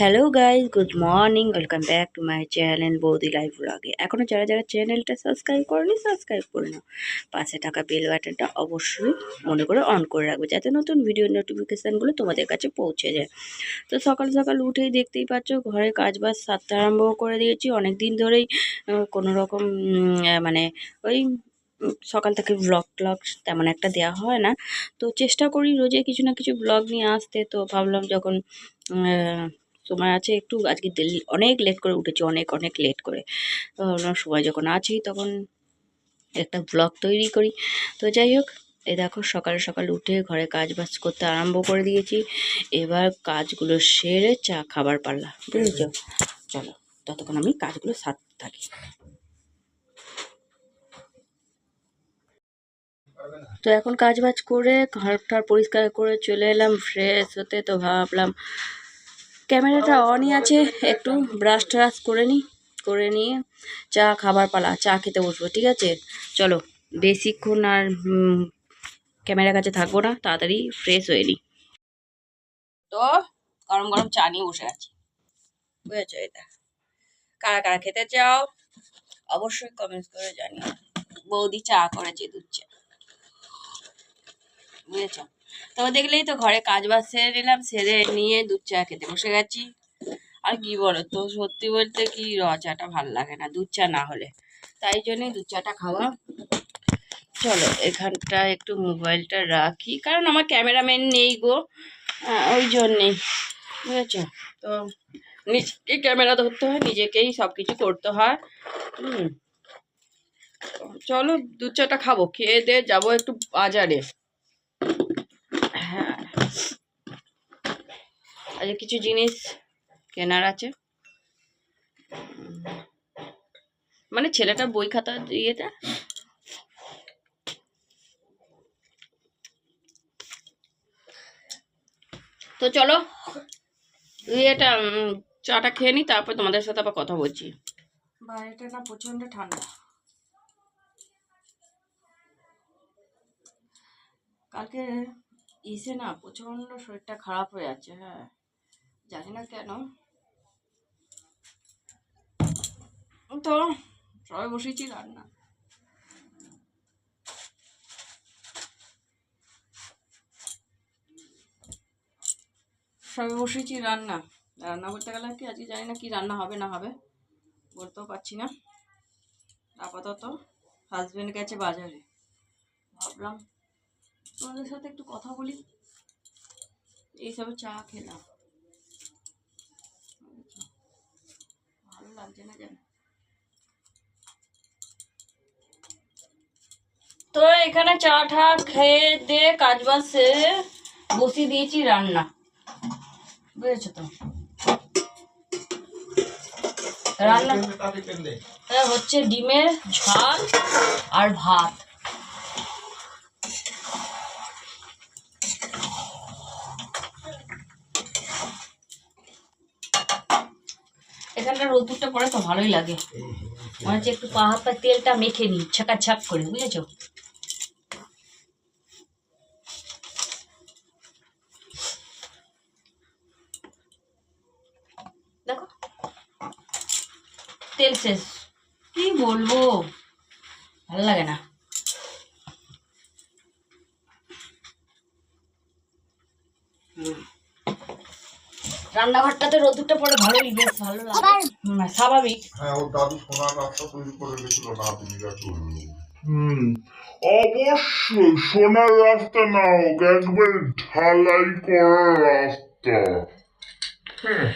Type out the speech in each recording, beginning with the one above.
Hello guys good morning welcome back to my channel বৌদি live ব্লগে এখনও যারা যারা চ্যানেলটা সাবস্ক্রাইব করেনি সাবস্ক্রাইব করে নাও। পাশে থাকা বেল বাটনটা অবশ্যই মনে করে অন করে রাখবে, যাতে নতুন ভিডিও নোটিফিকেশানগুলো তোমাদের কাছে পৌঁছে যায়। তো সকাল সকাল উঠেই দেখতেই পাচ্ছ ঘরে কাজ বাজ আরম্ভ করে দিয়েছি। অনেক দিন ধরেই কোনো রকম মানে ওই সকাল থেকে ব্লগ ট্লগ তেমন একটা দেওয়া হয় না। তো চেষ্টা করি রোজে কিছু না কিছু ব্লগ নিয়ে আসতে। তো ভাবলাম যখন সময় আছে একটু আজকে দিল্লি অনেক লেট করে উঠেছি অনেক অনেক লেট করে। তো ভাবলাম সময় যখন আছেই তখন একটা ব্লগ তৈরি করি। তো যাই হোক এই দেখো সকাল সকাল উঠে ঘরে কাজ বাজ করতে আরম্ভ করে দিয়েছি। এবার কাজগুলো সেরে চা খাবার পারলা বুঝেছ? চলো ততক্ষণ আমি কাজগুলো সারতে থাকি। তো এখন কাজ বাজ করে ঘর ঘরটার পরিষ্কার করে চলে এলাম ফ্রেশ হতে তো ভাবলাম। ক্যামেরাটা অনই আছে একটু ব্রাশ ট্রাশ করে নিই করে নিয়ে চা খাবার পালা চা খেতে বসবো ঠিক আছে? চলো বেশিক্ষণ আর ক্যামেরার কাছে থাকব না তাড়াতাড়ি ফ্রেশ হয়ে নিই তো গরম গরম চা নিয়ে বসে আছি। বুঝেছ এটা? কারা কারা খেতে চাও? অবশ্যই কমেন্টস করে জানিও। বৌদি চা করেছে দুধ চা। বুঝেছ? তো দেখলেই তো ঘরে কাজ বাজ সেরে নিলাম, সেরে নিয়ে দুধ চা খেতে বসে গেছি। আর কি বলো তো, সত্যি বলতে কি র চাটা ভালো লাগে না, দুধ চা না হলে। তাই জন্যই দুধ চাটা খাওয়া। চলো, এখানটা একটু মোবাইলটা রাখি, কারণ আমার ক্যামেরাম্যান নেই গো। ওই জন্যেই, বুঝেছ? তো নিজেকে ক্যামেরা ধরতে হয়, নিজেকেই সব কিছু করতে হয়। চলো, দুধ চাটা খাব, খেয়ে দিয়ে যাব একটু বাজারে। হ্যাঁ আজ কিছু জিনিস কেনার আছে? মানে ছেলেটার বই খাতা ইয়েটা? তো চলো, ইয়েটা চাটা খেয়ে নিই তারপর তোমাদের সাথে আবার কথা বলছি। বাইরেটা না প্রচণ্ড ঠান্ডা। কালকে ইসে না প্রচণ্ড শরীরটা খারাপ হয়ে যাচ্ছে হ্যাঁ। জানি না কেন। তো সবাই বসেছি রান্না। সবাই বসেছি রান্না। রান্না করতে গেলে কি আজকে জানি না কি রান্না হবে না হবে, বলতেও পারছি না। আপাতত হাজবেন্ড গেছে বাজারে। ভাবলাম তোমাদের সাথে একটু কথা বলি? এইসবে চা খেলাম। ভালো লাগছে না জানো তো এখানে চা ঠা খেয়ে দিয়ে কাজ বাজ সেরে বসিয়ে দিয়েছি রান্না। বুঝেছ তো? রান্না হচ্ছে ডিমের ঝাল আর ভাত। এখানটা রোদুরটা পরে তো ভালোই লাগে। মনে হচ্ছে একটু পা হাত তেলটা মেখে নিই ছাকা ছাক করে, বুঝেছ? তেল শেষ। কি বলব? ভালো লাগে না। হুম। রান্নাঘরটাতে রোদুরটা পরে ভালোই বেশ ভালো লাগে। স্বাভাবিক। হ্যাঁ ওর দাদু সোনার রাস্তা তৈরি করে গেছিল না দিদিরা হুম অবশ্যই সোনার রাস্তা না হোক একবার ঢালাই করা রাস্তা। হ্যাঁ।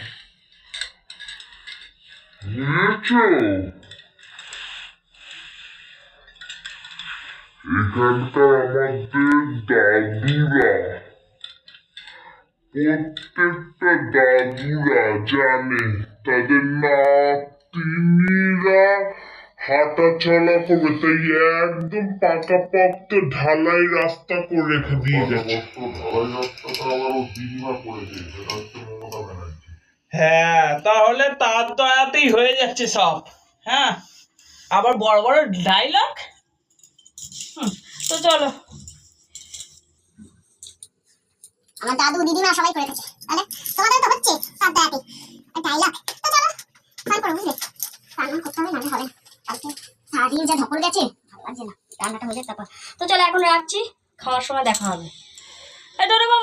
এখানকার আমাদের দাদুরা প্রত্যেকটা দাদুরা জানে তাদের নাতিনিরা হাঁটা চলা করবে তাই একদম পাকা পক্ত ঢালাই রাস্তা করে রেখে দিয়ে গেছে হ্যাঁ তাহলে তার দয়াতেই হয়ে যাচ্ছে সব। হ্যাঁ আবার বড় বড় ডায়লগ তো চলো। আমার দাদু দিদিমা সবাই করে থাকে তাহলে? তোমাদের তো হচ্ছে সব তার ডাইলাক তো চলো স্নান করো, বুঝলে? রান্না করতে হবে, নাহলে হবে না। কালকে সারাদিন যা ধকল গেছে, ভালো লাগছে না। রান্নাটা হলে তারপর। তো চলো, এখন রাখছি। খাওয়ার সময় দেখা হবে। রে বাবা।